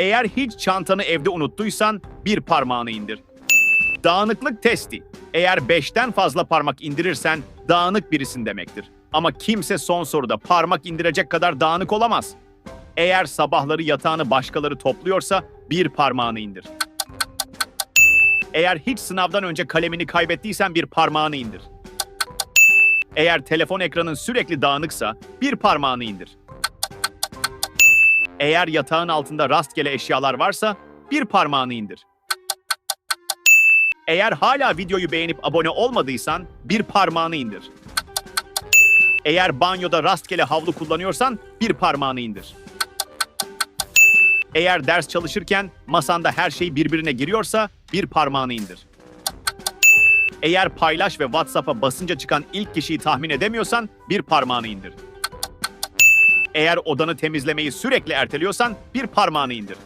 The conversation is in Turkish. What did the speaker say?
Eğer hiç çantanı evde unuttuysan bir parmağını indir. Dağınıklık testi. Eğer 5'ten fazla parmak indirirsen dağınık birisin demektir. Ama kimse son soruda parmak indirecek kadar dağınık olamaz. Eğer sabahları yatağını başkaları topluyorsa bir parmağını indir. Eğer hiç sınavdan önce kalemini kaybettiysen bir parmağını indir. Eğer telefon ekranın sürekli dağınıksa bir parmağını indir. Eğer yatağın altında rastgele eşyalar varsa bir parmağını indir. Eğer hala videoyu beğenip abone olmadıysan bir parmağını indir. Eğer banyoda rastgele havlu kullanıyorsan bir parmağını indir. Eğer ders çalışırken masanda her şey birbirine giriyorsa bir parmağını indir. Eğer paylaş ve WhatsApp'a basınca çıkan ilk kişiyi tahmin edemiyorsan bir parmağını indir. Eğer odanı temizlemeyi sürekli erteliyorsan bir parmağını indir.